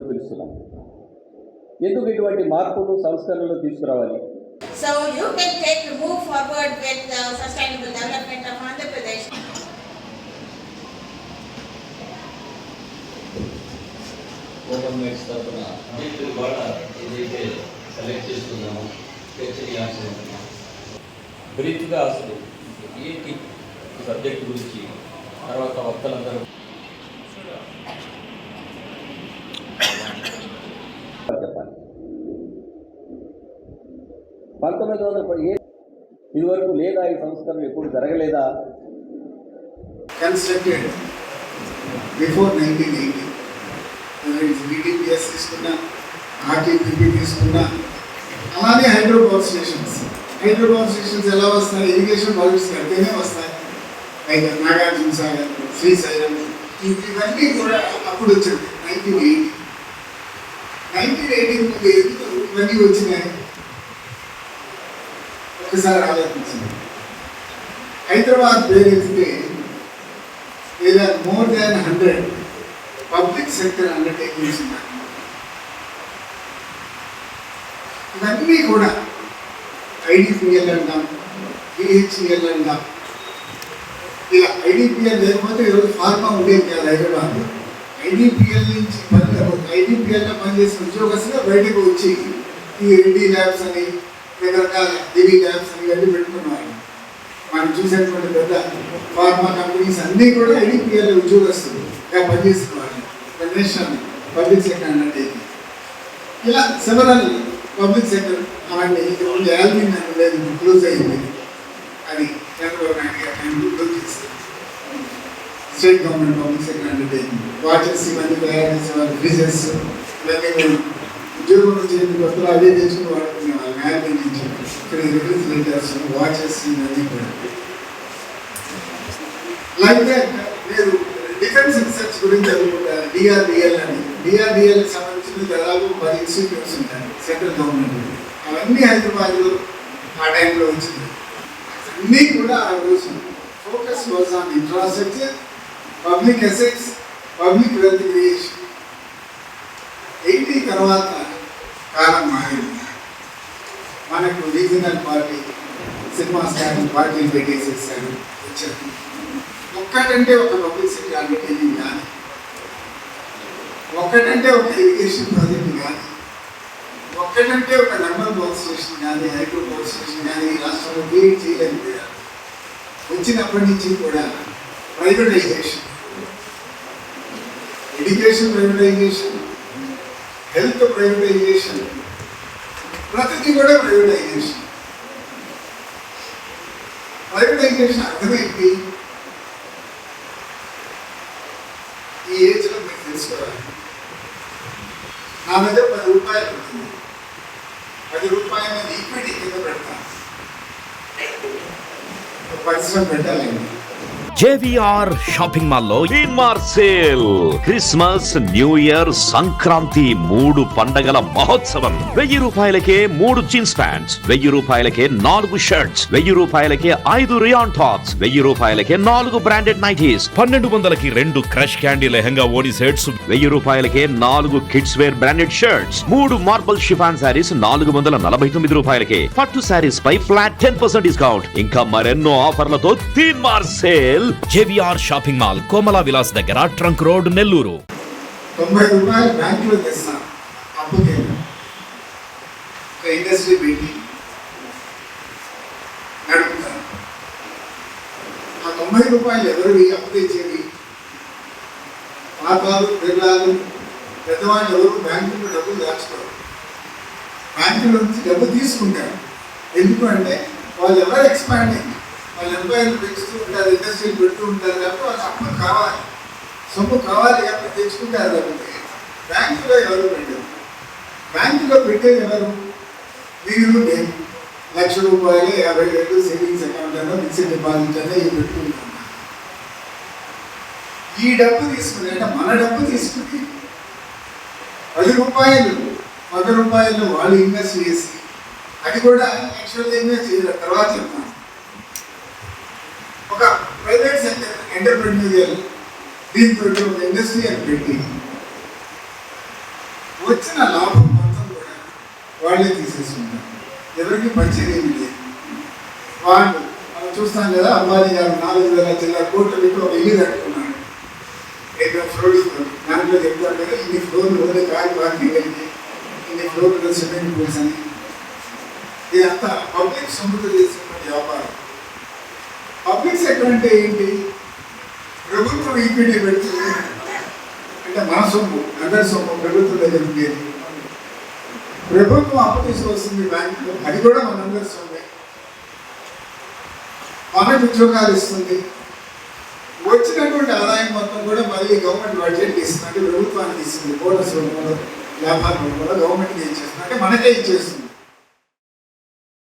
పిలుస్తున్నాం. ఎందుకు ఇటువంటి మార్పులు సంస్కరణలు తీసుకురావాలి? So you can take move forward with the sustainable development of Andhra Pradesh. Open mates తరఫున అన్నింటిని కూడా ఏదైతే సెలెక్ట్ చేసుకున్నామో చర్చనీయాంశం బ్రీఫ్గా అసలు ఏంటి సబ్జెక్ట్ గురించి? తర్వాత వక్తలందరూ పంతొమ్మిది వందల ఏ ఇదివరకు లేదా ఈ సంస్కరణ ఎప్పుడు జరగలేదా? Constructed before nineteen eighty BTPS తీసుకున్నా ఆర్టీపీపీ తీసుకున్నా. అలానే hydro power stations hydro power stations ఎలా వస్తాయి? ఇరిగేషన్ ప్రాజెక్ట్స్ కడితేనే వస్తాయి. అయితే నాగార్జున సాగర్ శ్రీశైలం ఇవన్నీ కూడా అప్పుడు వచ్చింది నైన్టీన్ ఎయిటీ నైన్టీన్ ఎయిటీ ముందు ఎందుకు ఇవన్నీ వచ్చినాయి? ఒకసారి ఆలోచించింది హైదరాబాద్ పేరు ఎత్తితే there are more than 100 public sector undertakings ఉన్నాయి ఇవన్నీ కూడా ఐడిపిఎల్ అంటాం పిహెచ్ఎల్ అంటాం. ఇలా ఐడిపిఎల్ లేకపోతే ఈరోజు ఫార్మా ఉండేది కాదు హైదరాబాద్. ఐడిపిఎల్ నుంచి పని ఐడిపిఎల్లో పనిచేసిన ఉద్యోగస్తులు బయటకు వచ్చి ఈ రెడ్డి ల్యాబ్స్ అని రకరకాల దివి ల్యాబ్స్ అని ఇవన్నీ పెట్టుకున్నారు మనం చూసేటువంటి పెద్ద ఫార్మా కంపెనీస్ అన్నీ కూడా ఐడిపిఎల్ ఉద్యోగస్తులు. ఇంకా పనిచేస్తున్నారు. నేషనల్ పబ్లిక్ సెక్టర్ అండర్టేకింగ్ ఇలా సెవరల్ పబ్లిక్ సెక్టర్ అవన్నీ ఓన్లీ యాల్మిన్ అని లేదు క్లోజ్ అయింది. అది చంద్రబాబు నాయుడు గారు క్లోజ్ చేస్తారు state government public sector undertaking watches ఇవన్నీ తయారు చేసేవారు బ్రిజెస్ ఇవన్నీ మేము ఉద్యోగం నుంచి ఎందుకు వస్తారో అదే తెచ్చుకుని వాడుకునే వాళ్ళు. ఆల్మిన్ నుంచి ఇక్కడ రిఫ్రిజిరేటర్స్ వాచెస్ ఇవన్నీ కూడా. లైక్ మీరు డిఫెన్స్ రీసెర్చ్ గురించి చదువుకుంటారు. డిఆర్డిఎల్ అని. డిఆర్డిఎల్ సంబంధించిన దాదాపు పది ఇన్స్టిట్యూట్స్ ఉంటాయి. సెంట్రల్ గవర్నమెంట్ అవన్నీ హైదరాబాద్లో ఆ టైంలో వచ్చింది. అన్నీ కూడా ఆ రోజు. Focus was on infrastructure public assets public wealth creation eighty తర్వాత కాలం మారింది మనకు రీజనల్ పార్టీ సినిమా స్టార్ పార్టీలు పెట్టేసేసారు వచ్చారు ఒక్కటంటే ఒక పబ్లిసిటీ సెక్టర్ కానీ ఒక్కటంటే ఒక ఇరిగేషన్ ప్రాజెక్ట్ కానీ ఒక్కటంటే ఒక నంబర్ పవర్ స్టేషన్ కానీ హైడ్రో పవర్ స్టేషన్ కానీ ఈ రాష్ట్రంలో క్రియేట్ చేయలేకపోయారు వచ్చినప్పటి నుంచి కూడా privatisation education privatisation health privatisation ప్రతిదీ కూడా ప్రైవేటైజేషన్ ప్రైవేటైజేషన్ అర్థమైంది. ఈ ఏజ్లో మీకు తెలుసుకోవాలి. నా మీద పది రూపాయలు ఉంటుంది పది రూపాయల మీద ఈక్విటీ కింద పెడతాను. పరిశ్రమ పెట్టాలి. జేవిఆర్ షాపింగ్ మాల్లో ఇన్మార్ sale Christmas new year Sankranti మూడు పండగల మహోత్సవం. వెయ్యి రూపాయలకే మూడు జీన్స్ ప్యాంట్స్ వెయ్యి రూపాయలకే నాలుగు షర్ట్స్ వెయ్యి రూపాయలకే ఐదు రియాన్ టాప్స్ వెయ్యి రూపాయలకే నాలుగు బ్రాండెడ్ నైటీస్ పన్నెండు వందలకి రెండు క్రష్ క్యాండీ లెహంగా ఓడి సెట్స్ వెయ్యి రూపాయలకే నాలుగు కిడ్స్ వేర్ బ్రాండెడ్ షర్ట్స్ మూడు మార్బల్ షిఫాన్ శారీస్ నాలుగు వందల నలభై తొమ్మిది రూపాయలకే పట్టు శారీస్ పై ఫ్లాట్ టెన్ పర్సెంట్ డిస్కౌంట్. ఇంకా మరెన్నో ఆఫర్లతో Teenmar sale JVR shopping mall Komala Vilas దగ్గర ట్రంక్ రోడ్ నెల్లూరు. తొంభై రూపాయలు బ్యాంకులో తెస్తాను అప్పుకి ఒక ఇండస్ట్రీ పెట్టి నడుపుతాను ఆ తొంభై రూపాయలు ఎవరివి? అప్పు తెచ్చేవి? పాతాలు పిల్లలు పెద్దవాళ్ళు ఎవరు? బ్యాంకులో డబ్బులు దాచుకోరు. బ్యాంకుల నుంచి డబ్బు తీసుకుంటారు. ఎందుకు అంటే వాళ్ళు ఎవరు ఎక్స్పాండింగ్ వాళ్ళు ఎంప్లాయీలు పెంచుతూ ఉంటారు ఇండస్ట్రీలు పెడుతూ ఉంటారు కాబట్టి వాళ్ళకి అప్పు కావాలి. సొమ్ము కావాలి కాబట్టి తెచ్చుకుంటారు కాబట్టి బ్యాంకులో ఎవరు పెట్టారు. బ్యాంకులో పెట్టేది ఎవరు? మీరు నేను. లక్ష రూపాయలు యాభై వేలు సేవింగ్స్ అకౌంట్ అయినా ఫిక్స్డ్ డిపాజిట్ అయినా ఇవి పెట్టుకుంటున్నాను ఈ డబ్బు తీసుకుని అంటే మన డబ్బు తీసుకుని పది రూపాయలు పది రూపాయలు వాళ్ళు ఇన్వెస్ట్ చేసి అది కూడా యాక్చువల్గా ఇన్వెస్ట్ చేయాలి తర్వాత చెప్తాను ఒక ప్రైవేట్ సెక్టర్ ఎంటర్ప్రెన్యూరియల్ దీంతో ఒక ఇండస్ట్రీ అని పెట్టి వచ్చిన లాభం మొత్తం కూడా వాళ్ళే తీసేసుకుంటారు. ఎవరికి మంచిది ఏమి లేదు. వాళ్ళు మనం చూస్తాం కదా అంబానీ గారు నాలుగు వేల జిల్లా కోట్ల పెట్టి ఒక ఇల్లు కట్టుకున్నాడు ఏదో ఫ్లోర్స్ దాంట్లో చెప్తారు కదా ఇన్ని ఫ్లోర్లు వదిలే కాదు పార్కింగ్ అయింది ఇన్ని ఫ్లోర్లు సిమెంట్ పూల్స్ అని. ఇదంతా పబ్లిక్ సొమ్ముతో చేసుకున్న వ్యాపారం. పబ్లిక్ సెక్టర్ అంటే ఏంటి? ప్రభుత్వం ఈక్విటీ పెడుతుంది. అంటే మన సొమ్ము అందరి సొమ్ము ప్రభుత్వం జరిగేది ప్రభుత్వం అప్పు తీసుకొస్తుంది బ్యాంకులో అది కూడా మనందరి సొమ్మే. మనకు ఉద్యోగాలు ఇస్తుంది. వచ్చినటువంటి ఆదాయం మొత్తం కూడా మళ్ళీ గవర్నమెంట్ బడ్జెట్కి ఇస్తుంది. అంటే ప్రభుత్వానికి ఇస్తుంది. బోనస్ రూపంలో లాభాల రూపంలో గవర్నమెంట్కి ఇచ్చేస్తుంది. అంటే మనకే ఇచ్చేస్తుంది.